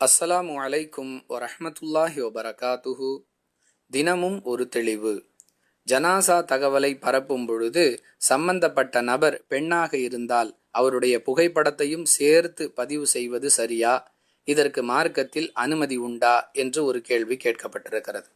அஸ்ஸலாமு அலைக்கும் வரஹ்மத்துல்லாஹி வபரகாத்துஹு. தினமும் ஒரு தெளிவு. ஜனாசா தகவலை பரப்பும் பொழுது சம்பந்தப்பட்ட நபர் பெண்ணாக இருந்தால் அவருடைய புகைப்படத்தையும் சேர்த்து பதிவு செய்வது சரியா? இதற்கு மார்க்கத்தில் அனுமதி உண்டா? என்று ஒரு கேள்வி கேட்கப்பட்டிருக்கிறது.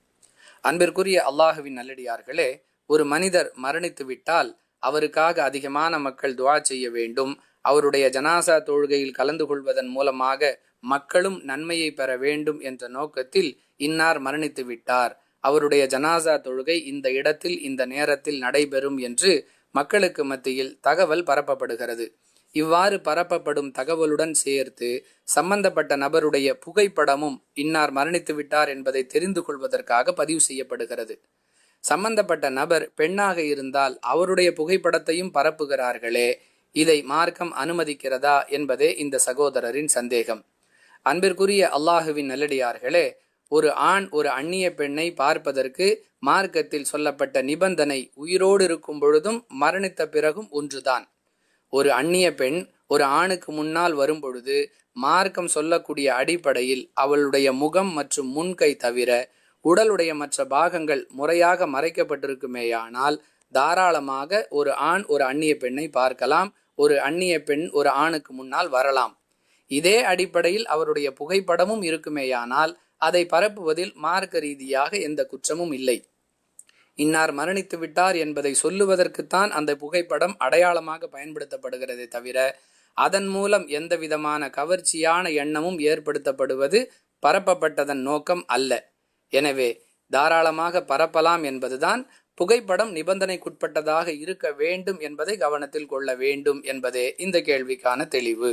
அன்பிற்குரிய அல்லாஹுவின் நல்லடியார்களே ஒரு மனிதர் மரணித்து விட்டால் அவருக்காக அதிகமான மக்கள் துவா செய்ய வேண்டும். அவருடைய ஜனாசா தொழுகையில் கலந்து கொள்வதன் மூலமாக மக்களும் நன்மையை பெற வேண்டும் என்ற நோக்கத்தில் இன்னார் மரணித்து விட்டார். அவருடைய ஜனாசா தொழுகை இந்த இடத்தில் இந்த நேரத்தில் நடைபெறும் என்று மக்களுக்கு மத்தியில் தகவல் பரப்பப்படுகிறது. இவ்வாறு பரப்பப்படும் தகவலுடன் சேர்த்து சம்பந்தப்பட்ட நபருடைய புகைப்படமும் இன்னார் மரணித்து விட்டார் என்பதை தெரிந்து கொள்வதற்காக பதிவு செய்யப்படுகிறது. சம்பந்தப்பட்ட நபர் பெண்ணாக இருந்தால் அவருடைய புகைப்படத்தையும் பரப்புகிறார்களே இதை மார்க்கம் அனுமதிக்கிறதா என்பதே இந்த சகோதரரின் சந்தேகம். அன்பிற்குரிய அல்லாஹுவின் நல்லடியார்களே ஒரு ஆண் ஒரு அந்நிய பெண்ணை பார்ப்பதற்கு மார்க்கத்தில் சொல்லப்பட்ட நிபந்தனை உயிரோடு இருக்கும் பொழுதும் மரணித்த பிறகும் ஒன்றுதான். ஒரு அந்நிய பெண் ஒரு ஆணுக்கு முன்னால் வரும் பொழுது மார்க்கம் சொல்லக்கூடிய அடிப்படையில் அவளுடைய முகம் மற்றும் முன்கை தவிர உடலுடைய மற்ற பாகங்கள் முறையாக மறைக்கப்பட்டிருக்குமேயானால் தாராளமாக ஒரு ஆண் ஒரு அந்நிய பெண்ணை பார்க்கலாம் ஒரு அந்நிய பெண் ஒரு ஆணுக்கு முன்னால் வரலாம். இதே அடிப்படையில் அவருடைய புகைப்படமும் இருக்குமேயானால் அதை பரப்புவதில் மார்க்க ரீதியாக எந்த குற்றமும் இல்லை. இன்னார் மரணித்து விட்டார் என்பதை சொல்லுவதற்குத்தான் அந்த புகைப்படம் அடையாளமாக பயன்படுத்தப்படுகிறதே தவிர அதன் மூலம் எந்த விதமான கவர்ச்சியான எண்ணமும் ஏற்படுத்தப்படுவது பரப்பப்பட்டதன் நோக்கம் அல்ல. எனவே தாராளமாக பரப்பலாம் என்பதுதான் புகைப்படம் நிபந்தனைக்குட்பட்டதாக இருக்க வேண்டும் என்பதை கவனத்தில் கொள்ள வேண்டும் என்பதே இந்த கேள்விக்கான தெளிவு.